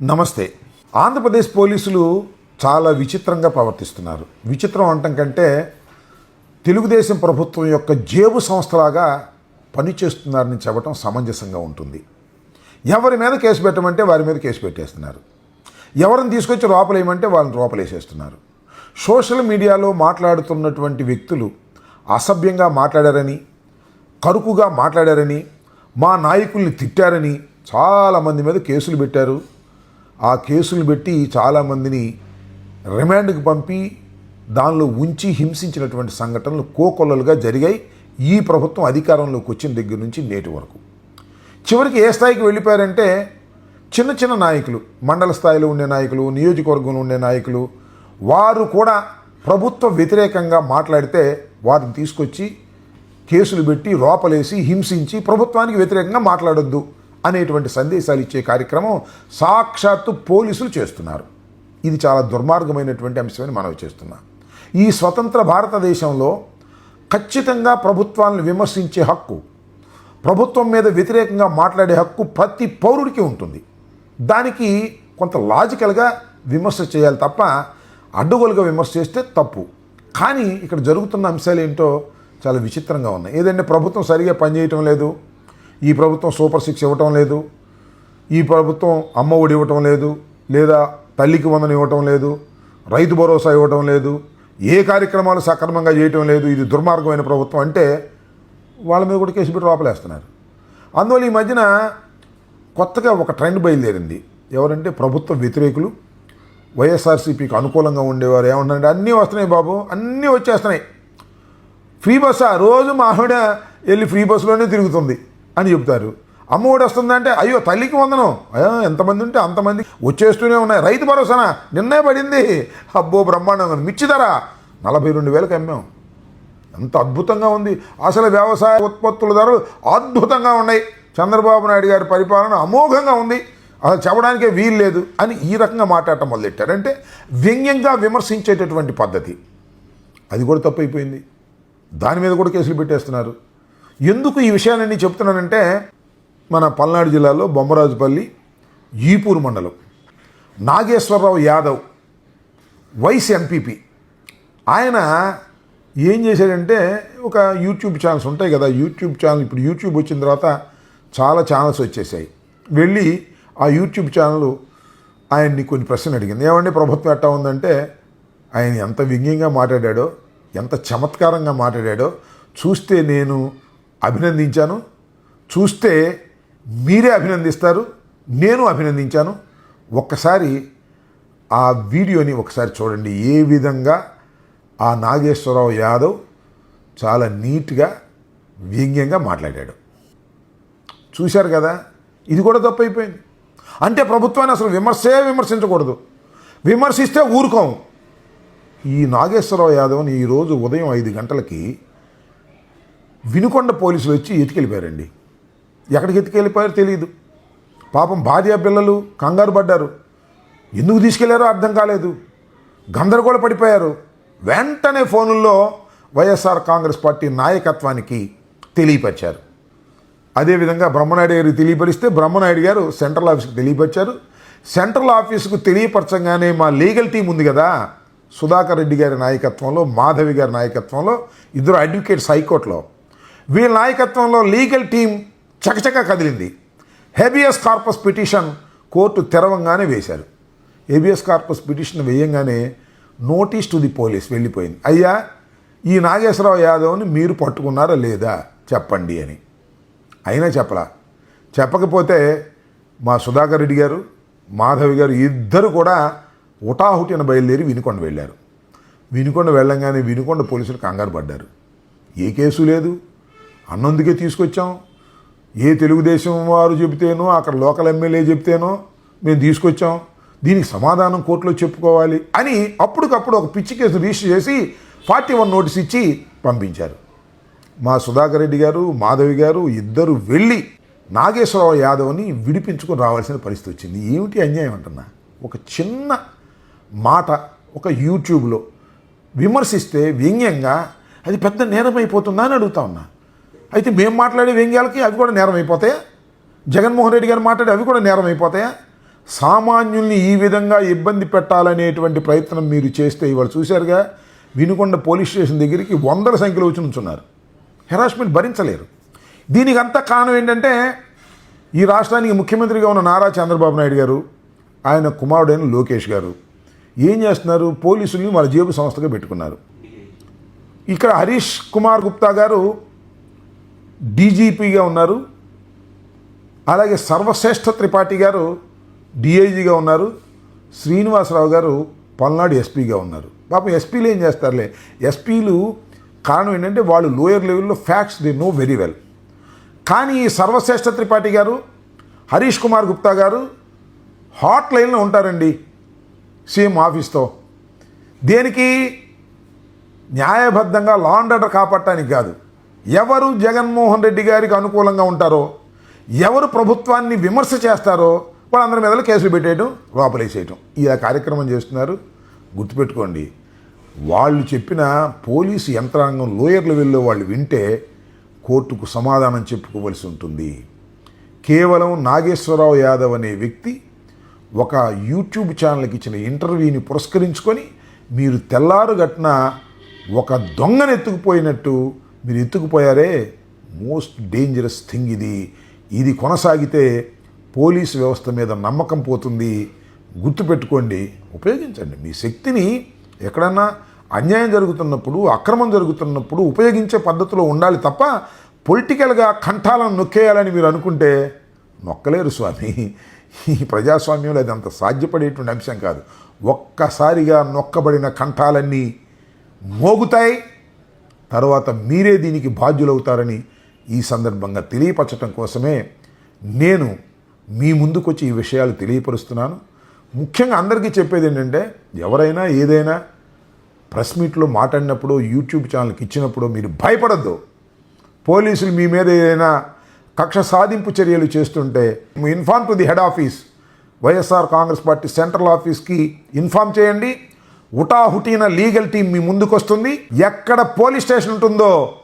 నమస్తే. ఆంధ్రప్రదేశ్ పోలీసులు చాలా విచిత్రంగా ప్రవర్తిస్తున్నారు. విచిత్రం అంటం కంటే తెలుగుదేశం ప్రభుత్వం యొక్క జేబు సంస్థలాగా పనిచేస్తున్నారని చెప్పడం సమంజసంగా ఉంటుంది. ఎవరి మీద కేసు పెట్టమంటే వారి మీద కేసు పెట్టేస్తున్నారు. ఎవరిని తీసుకొచ్చి లోపలేయమంటే వాళ్ళని లోపలేసేస్తున్నారు సోషల్ మీడియాలో మాట్లాడుతున్నటువంటి వ్యక్తులు అసభ్యంగా మాట్లాడారని కరుకుగా మాట్లాడారని మా నాయకుల్ని తిట్టారని చాలామంది మీద కేసులు పెట్టారు. ఆ కేసులు పెట్టి చాలామందిని రిమాండ్కి పంపి దానిలో ఉంచి హింసించినటువంటి సంఘటనలు కోకొల్లలుగా జరిగాయి. ఈ ప్రభుత్వం అధికారంలోకి వచ్చిన దగ్గర నుంచి నేటి వరకు. చివరికి ఏ స్థాయికి వెళ్ళిపోయారంటే చిన్న చిన్న నాయకులు మండల స్థాయిలో ఉండే నాయకులు నియోజకవర్గంలో ఉండే నాయకులు వారు కూడా ప్రభుత్వ వ్యతిరేకంగా మాట్లాడితే వారిని తీసుకొచ్చి కేసులు పెట్టి లోపలేసి హింసించి ప్రభుత్వానికి వ్యతిరేకంగా మాట్లాడొద్దు. అనేటువంటి సందేశాలు ఇచ్చే కార్యక్రమం సాక్షాత్తు పోలీసులు చేస్తున్నారు. ఇది చాలా దుర్మార్గమైనటువంటి అంశమని మనవి చేస్తున్నాం. ఈ స్వతంత్ర భారతదేశంలో ఖచ్చితంగా ప్రభుత్వాలను విమర్శించే హక్కు ప్రభుత్వం మీద వ్యతిరేకంగా మాట్లాడే హక్కు ప్రతి పౌరుడికి ఉంటుంది. దానికి కొంత లాజికల్గా విమర్శ చేయాలి తప్ప అడ్డుగోలుగా విమర్శ చేస్తే తప్పు. కానీ ఇక్కడ జరుగుతున్న అంశాలు ఏంటో చాలా విచిత్రంగా ఉన్నాయి. ఏదంటే ప్రభుత్వం సరిగా పనిచేయటం లేదు. ఈ ప్రభుత్వం సూపర్ సిక్స్ ఇవ్వటం లేదు. ఈ ప్రభుత్వం అమ్మ ఒడి ఇవ్వటం లేదు. లేదా తల్లికి వందన ఇవ్వటం లేదు. రైతు భరోసా ఇవ్వటం లేదు. ఏ కార్యక్రమాలు సక్రమంగా చేయటం లేదు. ఇది దుర్మార్గమైన ప్రభుత్వం అంటే వాళ్ళ మీద కూడా కేసు పెట్టి లోపలేస్తున్నారు. అందువల్ల ఈ మధ్యన కొత్తగా ఒక ట్రెండ్ బయలుదేరింది. ఎవరంటే ప్రభుత్వ వ్యతిరేకులు. వైఎస్ఆర్సీపీకి అనుకూలంగా ఉండేవారు. ఏమంటారంటే అన్నీ వస్తున్నాయి బాబు. అన్నీ వచ్చేస్తున్నాయి. ఫ్రీ బస్సా? రోజు మా ఆవిడ వెళ్ళి ఫ్రీ బస్సులోనే తిరుగుతుంది. అని చెప్తారు అమ్మఒడి వస్తుందంటే అయ్యో తల్లికి వందనం. ఎంతమంది ఉంటే అంతమంది వచ్చేస్తూనే ఉన్నాయి. రైతు భరోసానా? నిన్నే పడింది. అబ్బో బ్రహ్మాండంగా మిచ్చి మిర్చి ధర నలభై రెండు వేలకు అమ్మాం. ఎంత అద్భుతంగా ఉంది. అసలు వ్యవసాయ ఉత్పత్తుల ధరలు అద్భుతంగా ఉన్నాయి. చంద్రబాబు నాయుడు గారి పరిపాలన అమోఘంగా ఉంది. అసలు చెప్పడానికే వీలు లేదు అని ఈ రకంగా మాట్లాడటం మొదలెట్టారు అంటే వ్యంగ్యంగా విమర్శించేటటువంటి పద్ధతి. అది కూడా తప్పైపోయింది దాని మీద కూడా కేసులు పెట్టేస్తున్నారు. ఎందుకు ఈ విషయాలన్నీ చెప్తున్నానంటే మన పల్నాడు జిల్లాలో బొమ్మరాజుపల్లి ఈపూర్ మండలం. నాగేశ్వరరావు యాదవ్ వైస్ ఎంపీపీ ఆయన ఏం చేశాడంటే ఒక యూట్యూబ్ ఛానల్స్ ఉంటాయి కదా యూట్యూబ్ ఛానల్ ఇప్పుడు యూట్యూబ్ వచ్చిన తర్వాత చాలా ఛానల్స్ వచ్చేసాయి. వెళ్ళి ఆ యూట్యూబ్ ఛానల్ ఆయన్ని కొన్ని ప్రశ్నలు అడిగింది. ఏమంటే ప్రభుత్వం ఎట్టా ఉందంటే ఆయన ఎంత వ్యంగ్యంగా మాట్లాడాడో ఎంత చమత్కారంగా మాట్లాడాడో చూస్తే నేను అభినందించాను. చూస్తే మీరే అభినందిస్తారు నేను అభినందించాను. ఒక్కసారి ఆ వీడియోని ఒకసారి చూడండి. ఏ విధంగా ఆ నాగేశ్వరరావు యాదవ్ చాలా నీట్గా వ్యంగ్యంగా మాట్లాడాడు. చూశారు కదా? ఇది కూడా తప్పైపోయింది. అంటే ప్రభుత్వాన్ని అసలు విమర్శే విమర్శించకూడదు. విమర్శిస్తే ఊరుకోము. ఈ నాగేశ్వరరావు యాదవ్ని ఈరోజు ఉదయం ఐదు గంటలకి వినుకొండ పోలీసులు వచ్చి ఎత్తుకెళ్ళిపోయారండి ఎక్కడికి ఎత్తుకెళ్ళిపోయారో తెలియదు పాపం భార్య పిల్లలు కంగారు పడ్డారు. ఎందుకు తీసుకెళ్ళారో అర్థం కాలేదు. గందరగోళ పడిపోయారు. వెంటనే ఫోనుల్లో వైఎస్ఆర్ కాంగ్రెస్ పార్టీ నాయకత్వానికి తెలియపరిచారు. అదేవిధంగా బ్రహ్మనాయుడు గారికి తెలియపరిస్తే బ్రహ్మనాయుడు గారు సెంట్రల్ ఆఫీస్కి తెలియపరిచారు. సెంట్రల్ ఆఫీసుకు తెలియపరచంగానే మా లీగల్ టీం ఉంది కదా సుధాకర్ రెడ్డి గారి నాయకత్వంలో మాధవి గారి నాయకత్వంలో ఇద్దరు అడ్వకేట్స్ హైకోర్టులో వీళ్ళ నాయకత్వంలో లీగల్ టీం చకచక కదిలింది. హెబియస్ కార్పస్ పిటిషన్ కోర్టు తెరవంగానే వేశారు. హెబియస్ కార్పస్ పిటిషన్ వేయంగానే నోటీస్ టు ది పోలీస్ వెళ్ళిపోయింది. అయ్యా ఈ నాగేశ్వరరావు యాదవ్ని మీరు పట్టుకున్నారా లేదా? చెప్పండి అని. అయినా చెప్పలా. చెప్పకపోతే మా సుధాకర్ రెడ్డి గారు మాధవి గారు ఇద్దరు కూడా ఉటాహుటిన బయలుదేరి వినుకొండ వెళ్ళారు. వినుకొండ వెళ్ళంగానే వినుకొండ పోలీసులు కంగారు పడ్డారు. ఏ కేసు లేదు? అన్నందుకే తీసుకొచ్చాం. ఏ తెలుగుదేశం వారు చెబితేనో అక్కడ లోకల్ ఎమ్మెల్యే చెబితేనో మేము తీసుకొచ్చాం. దీనికి సమాధానం కోర్టులో చెప్పుకోవాలి అని అప్పటికప్పుడు ఒక పిచ్చి కేసు రిజిస్టర్ చేసి ఫార్టీ వన్ నోటీస్ ఇచ్చి పంపించారు. మా సుధాకర్ రెడ్డి గారు మాధవి గారు ఇద్దరు వెళ్ళి నాగేశ్వరరావు యాదవ్ని విడిపించుకొని రావాల్సిన పరిస్థితి వచ్చింది. ఏమిటి అన్యాయం అంటున్నా? ఒక చిన్న మాట ఒక యూట్యూబ్లో విమర్శిస్తే వ్యంగ్యంగా అది పెద్ద నేరం అయిపోతుందా అని అడుగుతా ఉన్నా. అయితే మేము మాట్లాడే వ్యంగ్యాలకి అవి కూడా నేరం అయిపోతాయా జగన్మోహన్ రెడ్డి గారు మాట్లాడే అవి కూడా నేరం అయిపోతాయా సామాన్యుల్ని ఈ విధంగా ఇబ్బంది పెట్టాలనేటువంటి ప్రయత్నం మీరు చేస్తే ఇవాళ చూశారుగా వినుకొండ పోలీస్ స్టేషన్ దగ్గరికి వందల సంఖ్యలో వచ్చి ఉంచున్నారు హెరాస్మెంట్ భరించలేరు. దీనికి అంతా కారణం ఏంటంటే ఈ రాష్ట్రానికి ముఖ్యమంత్రిగా ఉన్న నారా చంద్రబాబు నాయుడు గారు ఆయన కుమారుడైన లోకేష్ గారు ఏం చేస్తున్నారు? పోలీసుల్ని వాళ్ళ జేబు సంస్థగా పెట్టుకున్నారు. ఇక్కడ హరీష్ కుమార్ గుప్తా గారు డీజీపీగా ఉన్నారు. అలాగే సర్వశ్రేష్ఠ త్రిపాఠి గారు డిఐజీగా ఉన్నారు. శ్రీనివాసరావు గారు పల్నాడు ఎస్పీగా ఉన్నారు. పాపం ఎస్పీలు ఏం చేస్తారులే? ఎస్పీలు కారణం ఏంటంటే వాళ్ళు లోయర్ లెవెల్లో facts they know very well. కానీ ఈ సర్వశ్రేష్ఠ త్రిపాఠి గారు హరీష్ కుమార్ గుప్తా గారు హాట్ లైన్లో ఉంటారండి సీఎం ఆఫీస్తో. దేనికి? న్యాయబద్ధంగా లా అండ్ ఆర్డర్ కాపాడటానికి కాదు. ఎవరు జగన్మోహన్ రెడ్డి గారికి అనుకూలంగా ఉంటారో ఎవరు ప్రభుత్వాన్ని విమర్శ చేస్తారో వాళ్ళందరి మీద కేసులు పెట్టేయడం లోపలేసేయటం ఇలా కార్యక్రమం చేస్తున్నారు. గుర్తుపెట్టుకోండి వాళ్ళు చెప్పిన పోలీసు యంత్రాంగం లోయర్ లెవెల్లో వాళ్ళు వింటే కోర్టుకు సమాధానం చెప్పుకోవలసి ఉంటుంది. కేవలం నాగేశ్వరరావు యాదవ్ అనే వ్యక్తి ఒక యూట్యూబ్ ఛానల్కి ఇచ్చిన ఇంటర్వ్యూని పురస్కరించుకొని మీరు తెల్లారు తెల్లారుగట్న ఒక దొంగనెత్తుకుపోయినట్టు మీరు ఎత్తుకుపోయారే? మోస్ట్ డేంజరస్ థింగ్ ఇది. ఇది కొనసాగితే పోలీసు వ్యవస్థ మీద నమ్మకం పోతుంది. గుర్తుపెట్టుకోండి ఉపయోగించండి. మీ శక్తిని ఎక్కడన్నా అన్యాయం జరుగుతున్నప్పుడు అక్రమం జరుగుతున్నప్పుడు ఉపయోగించే పద్ధతిలో ఉండాలి తప్ప పొలిటికల్గా కంఠాలను నొక్కేయాలని మీరు అనుకుంటే నొక్కలేరు స్వామి. ఈ ప్రజాస్వామ్యంలో అది అంత సాధ్యపడేటువంటి అంశం కాదు. ఒక్కసారిగా నొక్కబడిన కంఠాలన్నీ మోగుతాయి. తర్వాత మీరే దీనికి బాధ్యులవుతారని ఈ సందర్భంగా తెలియపరచడం కోసమే నేను మీ ముందుకొచ్చి ఈ విషయాలు తెలియపరుస్తున్నాను. ముఖ్యంగా అందరికీ చెప్పేది ఏంటంటే ఎవరైనా ఏదైనా ప్రెస్ మీట్లో మాట్లాడినప్పుడు యూట్యూబ్ ఛానల్కి ఇచ్చినప్పుడు మీరు భయపడద్దు. పోలీసులు మీ మీద ఏదైనా కక్ష సాధింపు చర్యలు చేస్తుంటే inform to the head office YSR Congress party central ఆఫీస్కి ఇన్ఫార్మ్ చేయండి. హుటాహుటీన లీగల్ టీం మీ ముందుకు వస్తుంది ఎక్కడ పోలీస్ స్టేషన్ ఉంటుందో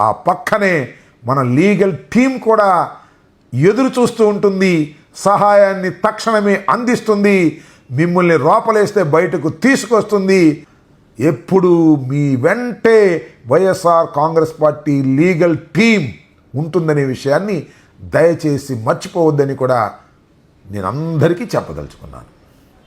ఆ పక్కనే మన లీగల్ టీం కూడా ఎదురు చూస్తూ ఉంటుంది. సహాయాన్ని తక్షణమే అందిస్తుంది. మిమ్మల్ని రోపలేస్తే బయటకు తీసుకొస్తుంది. ఎప్పుడు మీ వెంటే YSR Congress party legal team ఉంటుందనే విషయాన్ని దయచేసి మర్చిపోవద్దని కూడా నేను అందరికీ చెప్పదలుచుకున్నాను.